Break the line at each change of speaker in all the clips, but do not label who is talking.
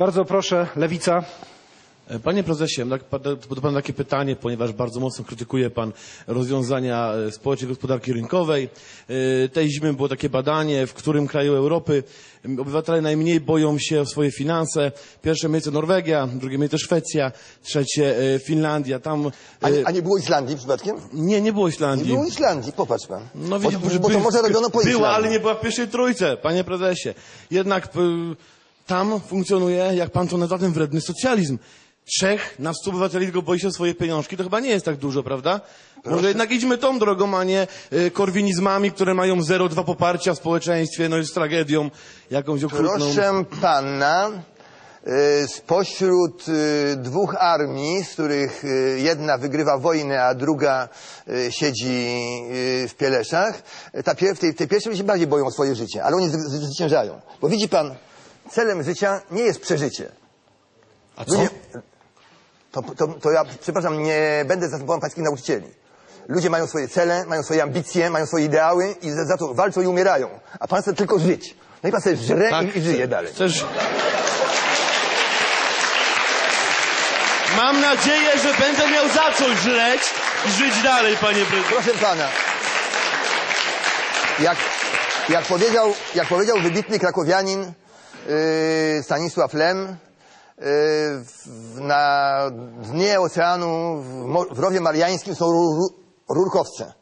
Bardzo proszę, Lewica.
Panie prezesie, tak, do pana takie pytanie, ponieważ bardzo mocno krytykuje pan rozwiązania e, społecznej gospodarki rynkowej. E, Tej zimy było takie badanie, w którym kraju Europy obywatele najmniej boją się o swoje finanse. Pierwsze miejsce Norwegia, drugie miejsce Szwecja, trzecie e, Finlandia. Tam e,
A, nie- a nie było Islandii przypadkiem?
nie, nie było
Nie
Islandii.
było Islandii, popatrz pan.
No
bo,
widzisz,
bo, bo to może robiono po
Była,
Islandii.
ale nie była w pierwszej trójce, panie prezesie. Jednak tam funkcjonuje, jak pan to nazywa, ten wredny socjalizm. Trzech na stu obywateli tylko boi się o swoje pieniążki, to chyba nie jest tak dużo, prawda? Może jednak idźmy tą drogą, a nie y, korwinizmami, które mają 0,2 poparcia w społeczeństwie, no jest tragedią jakąś okrutną.
Proszę pana, y, spośród y, dwóch armii, z których y, jedna wygrywa wojnę, a druga y, siedzi y, w Pieleszach, ta pier- w tej, tej pierwszej się bardziej boją o swoje życie, ale oni z- zwyciężają. Bo widzi pan, celem życia nie jest przeżycie.
A co?
Ludzie, to, to, to ja, przepraszam, nie będę zastępował pańskich nauczycieli. Ludzie mają swoje cele, mają swoje ambicje, mają swoje ideały i za, za to walczą i umierają. A pan chce tylko żyć. No i pan sobie żre i, i żyje dalej.
Chcesz... Mam nadzieję, że będę miał zacząć żreć i żyć dalej, panie prezesie.
Proszę pana. Jak, jak, powiedział, jak powiedział wybitny krakowianin Stanisław Lem, w- na dnie oceanu w, rowie mariańskim są ru, ru, rurkowce.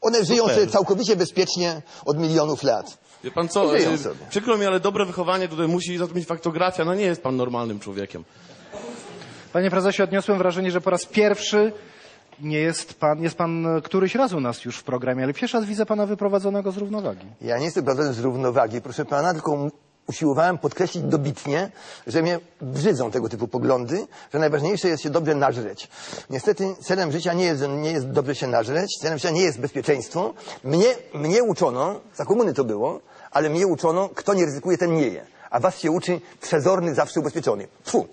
One żyją
Super.
sobie całkowicie bezpiecznie od milionów lat.
Wie pan co,
Żyją
y,
sobie.
przykro mi, ale dobre wychowanie tutaj musi za to mieć faktografia. No nie jest pan normalnym człowiekiem.
Panie prezesie, odniosłem wrażenie, że po raz pierwszy nie jest pan, jest pan któryś raz u nas już w programie, ale pierwszy raz widzę pana wyprowadzonego z równowagi.
Ja nie jestem prawdopodobnie z równowagi, proszę pana, tylko usiłowałem podkreślić dobitnie, że mnie brzydzą tego typu poglądy, że najważniejsze jest się dobrze nażreć. Niestety celem życia nie jest, nie jest dobrze się nażreć, celem życia nie jest bezpieczeństwo. Mnie, mnie uczono, za komuny to było, ale mnie uczono, kto nie ryzykuje, ten nie je. A was się uczy przezorny, zawsze ubezpieczony. Tfu.